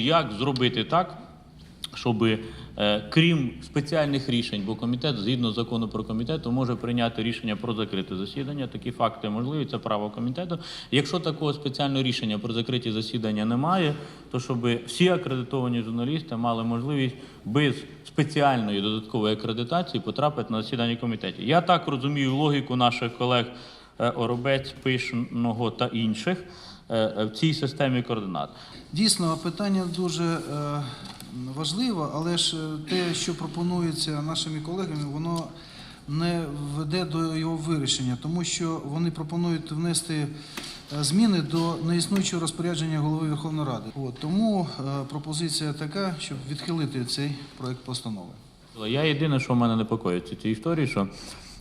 Як зробити так, щоб е, крім спеціальних рішень, бо комітет згідно закону про комітет може прийняти рішення про закрите засідання. Такі факти можливі, це право комітету. Якщо такого спеціального рішення про закриті засідання немає, то щоб всі акредитовані журналісти мали можливість без спеціальної додаткової акредитації потрапити на засідання комітетів. Я так розумію логіку наших колег е, Оробець, Пишного та інших в цій системі координат. Дійсно, питання дуже е, важливе, але ж е, те, що пропонується нашими колегами, воно не веде до його вирішення, тому що вони пропонують внести е, зміни до неіснуючого розпорядження голови Верховної Ради. От, тому е, пропозиція така, щоб відхилити цей проект постанови. Я єдине, що в мене непокоїть в цій історії, що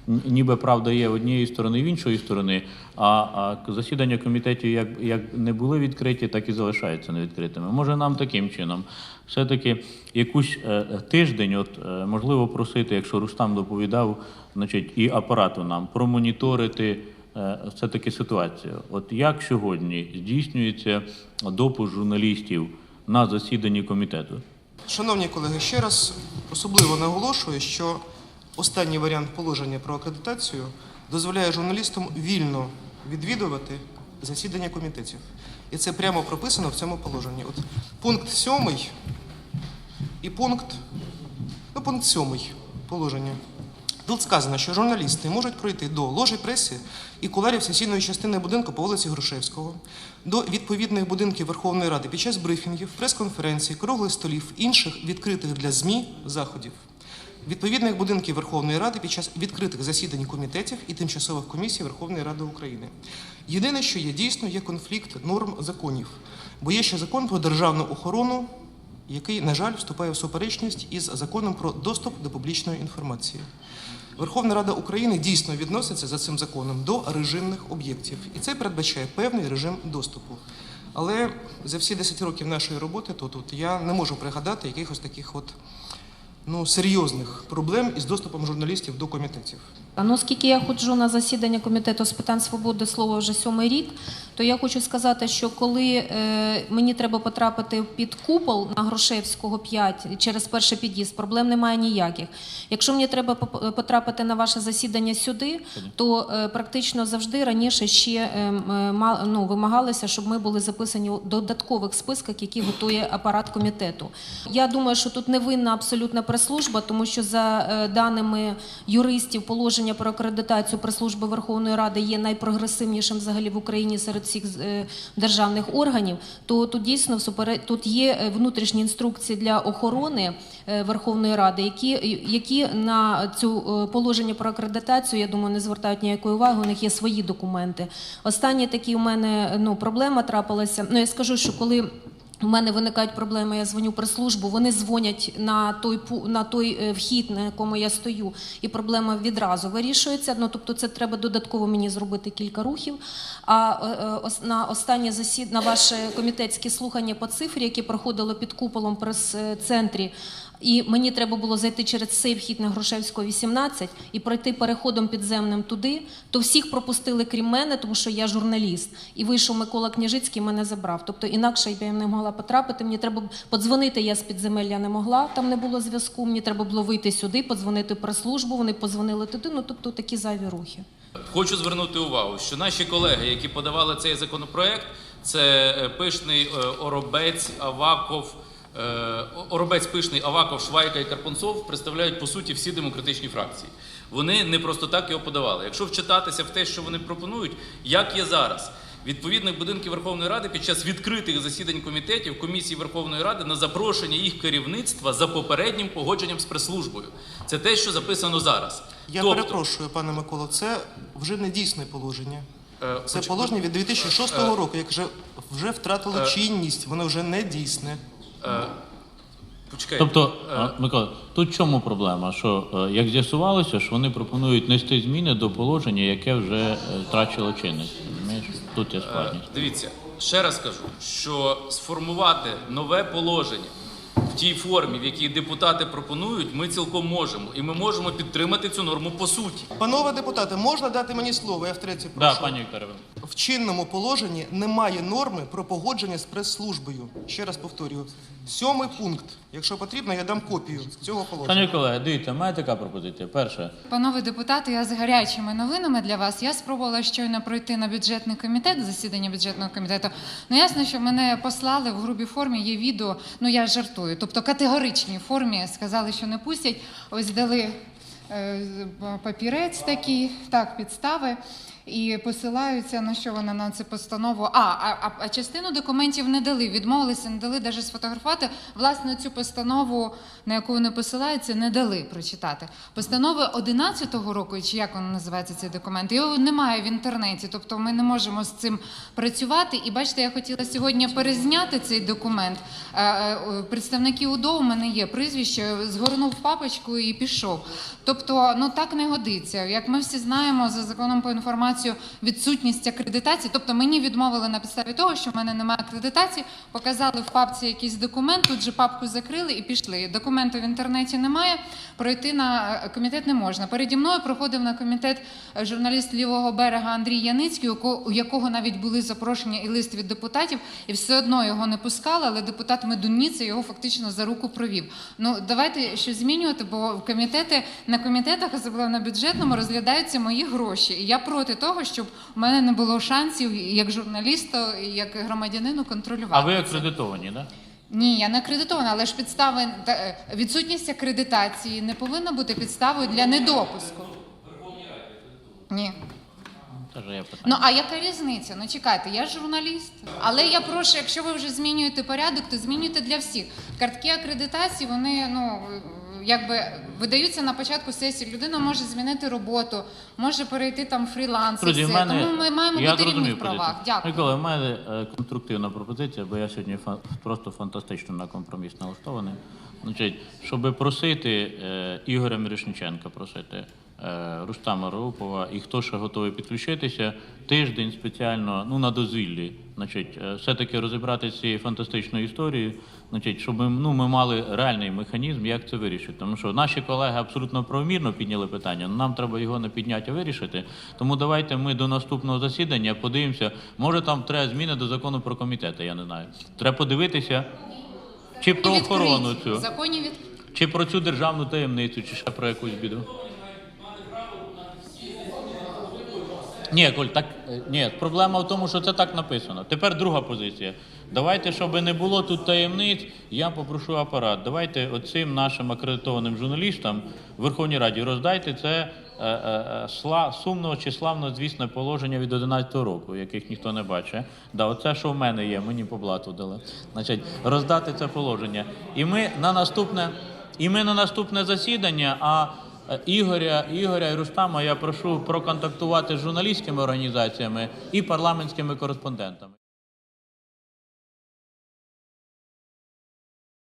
ніби правда є однієї сторони, в іншої сторони, а, а засідання комітетів як, як не були відкриті, так і залишаються невідкритими. Може нам таким чином все-таки якусь е, тиждень, от е, можливо, просити, якщо Рустам доповідав, значить, і апарату нам промоніторити. е, Все-таки ситуацію. От як сьогодні здійснюється допуск журналістів на засіданні комітету? Шановні колеги, ще раз особливо наголошую, що останній варіант положення про акредитацію дозволяє журналістам вільно відвідувати засідання комітетів. І це прямо прописано в цьому положенні. От пункт сьомий і пункт, ну, пункт сьомий положення. Тут сказано, що журналісти можуть пройти до ложі преси і куларів сесійної частини будинку по вулиці Грушевського, до відповідних будинків Верховної Ради під час брифінгів, прес-конференцій, круглих столів, інших відкритих для ЗМІ заходів, відповідних будинків Верховної Ради під час відкритих засідань комітетів і тимчасових комісій Верховної Ради України. Єдине, що є дійсно, є конфлікт норм законів, бо є ще закон про державну охорону який, на жаль, вступає в суперечність із законом про доступ до публічної інформації. Верховна Рада України дійсно відноситься за цим законом до режимних об'єктів, і це передбачає певний режим доступу. Але за всі 10 років нашої роботи то тут я не можу пригадати якихось таких от ну, серйозних проблем із доступом журналістів до комітетів. Ну, оскільки я ходжу на засідання комітету з питань свободи слова вже сьомий рік, то я хочу сказати, що коли е, мені треба потрапити під купол на Грушевського 5 через перший під'їзд, проблем немає ніяких. Якщо мені треба потрапити на ваше засідання сюди, то е, практично завжди раніше ще е, е, ну, вимагалося, щоб ми були записані у додаткових списках, які готує апарат комітету. Я думаю, що тут не винна абсолютно прес-служба, тому що за е, даними юристів, положення про акредитацію прес-служби Верховної Ради є найпрогресивнішим взагалі в Україні серед всіх е, державних органів. То тут дійсно тут є е, внутрішні інструкції для охорони е, Верховної Ради, які, які на цю положення про акредитацію, я думаю, не звертають ніякої уваги. У них є свої документи. Останні такі у мене ну проблема трапилася. Ну я скажу, що коли. У мене виникають проблеми, я дзвоню прес-службу, вони дзвонять на той на той е, вхід, на якому я стою, і проблема відразу вирішується. Ну тобто, це треба додатково мені зробити кілька рухів. А е, е, на останнє засід на ваше комітетське слухання по цифрі, яке проходило під куполом прес-центрі, і мені треба було зайти через цей вхід на Грушевського 18 і пройти переходом підземним туди, то всіх пропустили крім мене, тому що я журналіст. І вийшов Микола Княжицький, мене забрав. Тобто інакше я б не могла потрапити. Мені треба подзвонити, я з підземелля не могла, там не було зв'язку. Мені треба було вийти сюди, подзвонити в прес-службу, вони подзвонили туди. Ну тобто такі зайві рухи. Хочу звернути увагу, що наші колеги, які подавали цей законопроект, це е, пишний е, Оробець, Аваков, е, Оробець пишний, Аваков, Швайка і Карпунцов представляють по суті всі демократичні фракції. Вони не просто так його подавали. Якщо вчитатися в те, що вони пропонують, як є зараз. Відповідних будинків Верховної Ради під час відкритих засідань комітетів комісії Верховної Ради на запрошення їх керівництва за попереднім погодженням з прес-службою. Це те, що записано зараз. Я Тобто, перепрошую, пане Миколо, це вже не дійсне положення. е, Це положення від 2006 Е, року, яке вже, вже втратило чинність, воно вже не дійсне. Е, Почекайте. Тобто, Е, Микола, тут чому проблема? Що е, як з'ясувалося, що вони пропонують нести зміни до положення, яке вже е, втрачило чинність. Тут я е, складність. дивіться, ще раз кажу, що сформувати нове положення в тій формі, в якій депутати пропонують, ми цілком можемо. І ми можемо підтримати цю норму по суті. Панове депутати, можна дати мені слово? Я втретє Да, прошу. пані Вікторія. В чинному положенні немає норми про погодження з прес-службою. Ще раз повторюю. Сьомий пункт. Якщо потрібно, я дам копію цього положення. Шановні колеги, дивіться, мене така пропозиція. Перше, Панове депутати, я з гарячими новинами для вас. Я спробувала щойно пройти на бюджетний комітет, засідання бюджетного комітету. Ну ясно, що мене послали в грубій формі. Є відео. Ну я жартую. Тобто категоричній формі сказали, що не пустять. Ось дали е, папірець такий, так, підстави. І посилаються на що вона на цю постанову. А, а, а- частину документів не дали, відмовилися, не дали навіть сфотографувати. Власне, цю постанову, на яку вони посилаються, не дали прочитати. Постанови 11-го року, чи як воно називається цей документ, його немає в інтернеті, тобто ми не можемо з цим працювати. І бачите, я хотіла сьогодні перезняти цей документ. Е, е, Представники УДО у мене є прізвище, згорнув папочку і пішов. Тобто, ну так не годиться. Як ми всі знаємо, за законом по інформацію відсутність акредитації. Тобто мені відмовили на підставі того, що в мене немає акредитації, показали в папці якийсь документ, тут же папку закрили і пішли. Документу в інтернеті немає, пройти на е, комітет не можна. Переді мною проходив на комітет е, журналіст лівого берега Андрій Яницький, у якого навіть були запрошення і лист від депутатів, і все одно його не пускали, але депутат Медуніця його фактично за руку провів. Ну давайте щось змінювати, бо комітети на комітетах, особливо на бюджетному, розглядаються мої гроші. І я проти того, щоб у мене не було шансів як журналіста, як громадянину контролювати. а ви акредитовані, так? Ні, я не акредитована, але ж підстави е, відсутність акредитації не повинна бути підставою для недопуску. Ні. Ну а яка різниця? Ну чекайте, я журналіст. Але я прошу, якщо ви вже змінюєте порядок, то змінюйте для всіх. Картки акредитації, вони ну якби видаються на початку сесії. Людина може змінити роботу, може перейти там фріланс. Друзі, все. мене Тому ми маємо я бути рівні зрозумів правах. Дякую. Микола, в мене е, конструктивна пропозиція, бо я сьогодні фа- просто фантастично на компроміс налаштований. Значить, щоб просити е, Ігоря Мірошниченка, просити Рустама Раупова і хто ще готовий підключитися, тиждень спеціально ну, на дозвіллі. Значить, е, все-таки розібрати з цією фантастичною історією, значить, щоб ми, ну, ми мали реальний механізм, як це вирішити. Тому що наші колеги абсолютно правомірно підняли питання, але нам треба його не підняти, а вирішити. Тому давайте ми до наступного засідання подивимося. Може там треба зміни до закону про комітети, я не знаю. Треба подивитися, чи про охорону цю, законі від чи про цю державну таємницю, чи ще про якусь біду. Ні, Коль, так е, ні, проблема в тому, що це так написано. Тепер друга позиція. Давайте, щоб не було тут таємниць, я попрошу апарат. Давайте оцим нашим акредитованим журналістам в Верховній Раді роздайте це е, е, е, сла, сумного чи славно звісне положення від 11-го року, яких ніхто не бачить. Да, оце, що в мене є, мені по блату дали. Значить, роздати це положення. І ми на наступне, і ми на наступне засідання. а Ігоря, Ігоря і Рустама я прошу проконтактувати з журналістськими організаціями і парламентськими кореспондентами.